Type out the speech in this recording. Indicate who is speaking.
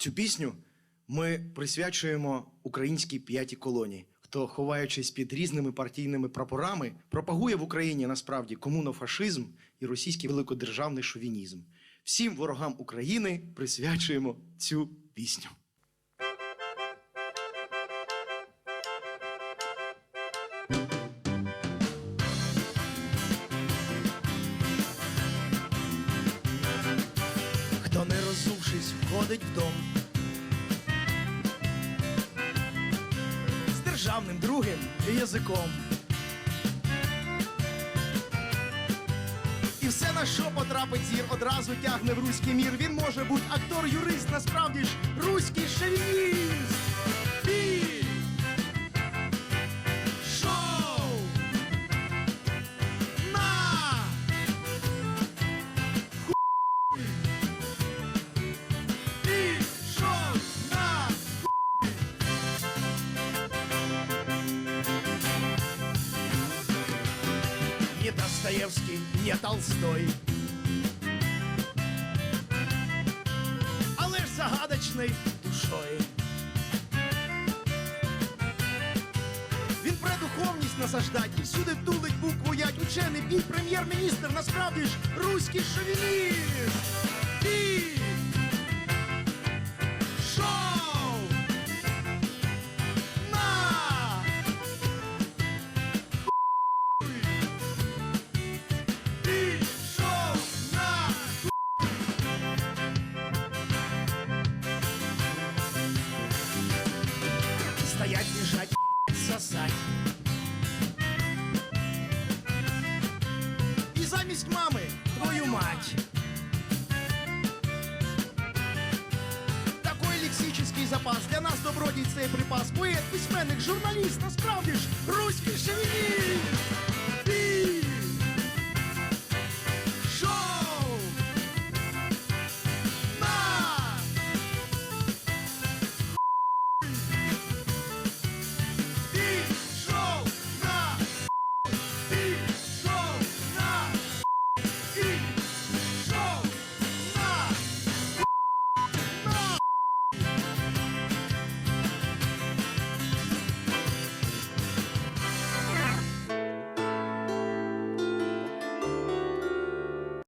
Speaker 1: Цю пісню ми присвячуємо українській п'ятій колонії, хто, ховаючись під різними партійними прапорами, пропагує в Україні насправді комунофашизм і російський великодержавний шовінізм. Всім ворогам України присвячуємо цю пісню. Входить в дом. З державним другим язиком. І все на що потрапить зір, одразу тягне в руський мір. Він може бути актор, юрист, насправді ж руський шовініст. Не Достоевский, не Толстой. Але ж загадочний душою. Він про духовність насаждать і всюди тулить букву ять. Учений бій прем'єр-міністр, насправді ж руський шовініст. Стоять, лежать, сосать. І замість мами твою мать. Такой лексический запас для нас добродій цей припас. Поет, письменник, журналіст, насправді ж руський шовініст.